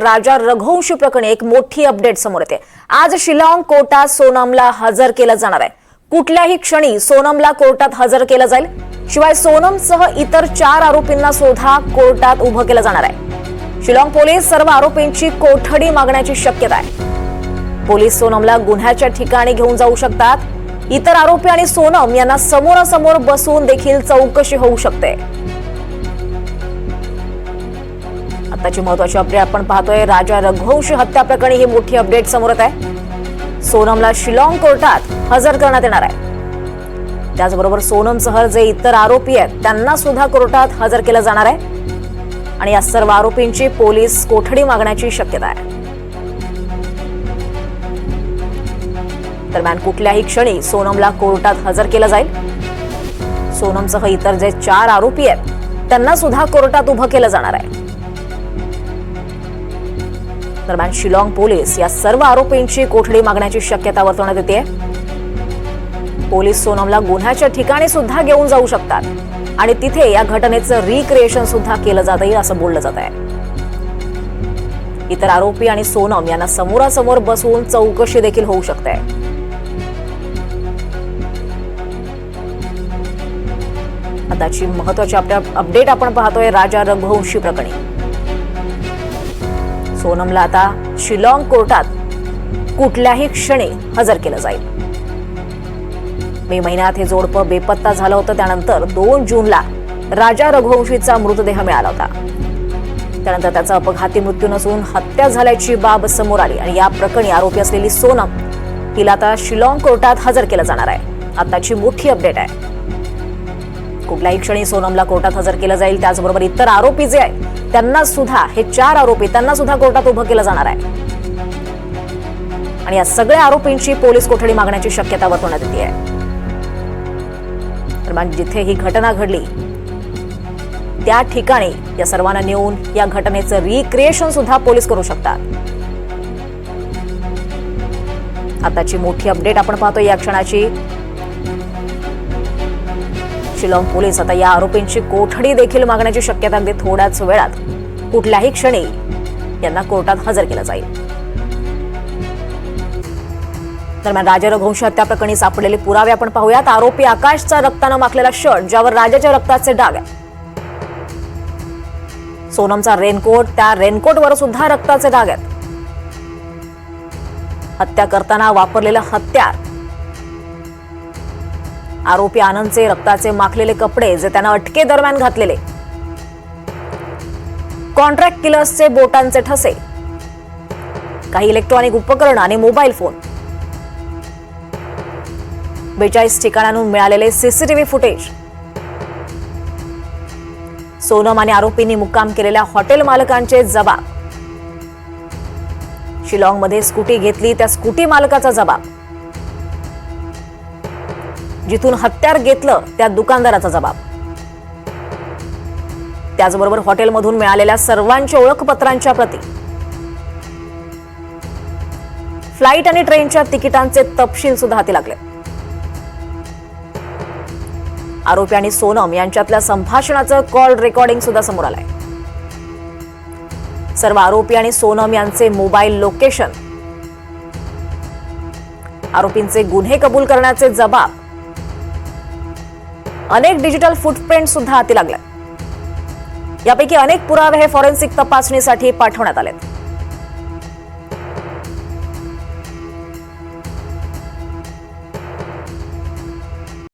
राजा रघुवंश प्रकरणी एक मोठी अपडेट समोर येते. आज शिलाँग कोर्टात सोनमला हजर केलं जाणार आहे. कुठल्याही क्षणी सोनमला कोर्टात हजर केलं जाईल. शिवाय सोनमसह इतर चार आरोपींना सुद्धा कोर्टात उभं केलं जाणार आहे. शिलाँग पोलीस सर्व आरोपींची कोठडी मागण्याची शक्यता आहे. पोलीस सोनमला गुन्ह्याच्या ठिकाणी घेऊन जाऊ शकतात. इतर आरोपी आणि सोनम यांना समोरासमोर बसून देखील चौकशी होऊ शकते. आताची महत्वाची अपडेट आपण पाहतोय. राजा रघुवंश हत्या प्रकरणी ही मोठी अपडेट समोर येत आहे. सोनमला शिलाँग कोर्टात हजर करण्यात येणार आहे. त्याचबरोबर सोनमसह जे इतर आरोपी आहेत त्यांना सुद्धा कोर्टात हजर केलं जाणार आहे. आणि या सर्व आरोपींची पोलीस कोठडी मागण्याची शक्यता आहे. दरम्यान कुठल्याही क्षणी सोनमला कोर्टात हजर केलं जाईल. सोनमसह इतर जे चार आरोपी आहेत त्यांना सुद्धा कोर्टात उभं केलं जाणार आहे. दरम्यान शिलाँग पोलीस या सर्व आरोपींची कोठडी मागण्याची शक्यता वर्तवण्यात येते. पोलीस सोनमला गुन्ह्याच्या ठिकाणी सुद्धा घेऊन जाऊ शकतात आणि तिथे या घटनेचं रिक्रिएशन सुद्धा केलं जात येईल असं बोललं जात आहे. इतर आरोपी आणि सोनम यांना समोरासमोर बसवून चौकशी देखील होऊ शकते. आताची महत्वाची अपडेट आपण पाहतोय राजा रघुवंशी प्रकरणी. सोनमला आता शिलाँग कोर्टात कुठल्याही क्षणी हजर केलं जाईल. मे महिन्यात हे जोडपं बेपत्ता झालं होतं. त्यानंतर दोन जूनला राजा रघुवंशीचा मृतदेह मिळाला होता. त्यानंतर त्याचा अपघाती मृत्यू नसून हत्या झाल्याची बाब समोर आली आणि या प्रकरणी आरोपी असलेली सोनम हिला आता शिलाँग कोर्टात हजर केलं जाणार आहे. आताची मोठी अपडेट आहे. कुठल्याही क्षणी सोनमला कोर्टात हजर केलं जाईल त्याचबरोबर इतर आरोपी जे आहेत त्यांना सुद्धा हे चार आरोपी त्यांना सुद्धा कोर्टात उभं केलं जाणार आहे. आणि या सगळ्या आरोपींची पोलीस कोठडी मागण्याची शक्यता वर्तवण्यात येते आहे. दरम्यान जिथे ही घटना घडली त्या ठिकाणी या सर्वांना नेऊन या घटनेचं रिक्रिएशन सुद्धा पोलीस करू शकतात. आताची मोठी अपडेट आपण पाहतो या क्षणाची. शिलाँग पोलीस आता या आरोपींची कोठडी देखील मागण्याची शक्यता अगदी थोड्याच वेळात कुठल्याही क्षणी यांना कोर्टात हजर केलं जाईल. दरम्यान राजा रघुवंश हत्या प्रकरणी सापडलेले पुरावे आपण पाहूयात. आरोपी आकाशचा रक्तानं माखलेला शर्ट ज्यावर राजाच्या रक्ताचे डाग आहेत. सोनमचा रेनकोट त्या रेनकोटवर सुद्धा रक्ताचे डाग आहेत. हत्या करताना वापरलेलं हत्यार आरोपी आनंदचे रक्ताचे माखलेले कपडे जे त्यानं अटके दरम्यान घातलेले. कॉन्ट्रॅक्ट किलर्सचे बोटांचे ठसे. काही इलेक्ट्रॉनिक उपकरण आणि मोबाईल फोन बेचाळीस ठिकाणांहून मिळालेले सीसीटीव्ही फुटेज सोनम आणि आरोपींनी मुक्काम केलेल्या हॉटेल मालकांचे जबाब. शिलाँगमध्ये स्कूटी घेतली त्या स्कूटी मालकाचा जबाब. जिथून हत्यार घेतलं त्या दुकानदाराचा जबाब. त्याचबरोबर हॉटेलमधून मिळालेल्या सर्वांच्या ओळखपत्रांच्या प्रती. फ्लाईट आणि ट्रेनच्या तिकिटांचे तपशील सुद्धा हाती लागले. आरोपी आणि सोनम यांच्यातल्या संभाषणाचं कॉल रेकॉर्डिंग सुद्धा समोर आलंय. सर्व आरोपी आणि सोनम यांचे मोबाईल लोकेशन. आरोपींचे गुन्हे कबूल करण्याचे जबाब अनेक डिजिटल फुटप्रिंट सुद्धा हाती लागले यापैकी अनेक पुरावे हे फॉरेन्सिक तपासणीसाठी पाठवण्यात आलेत.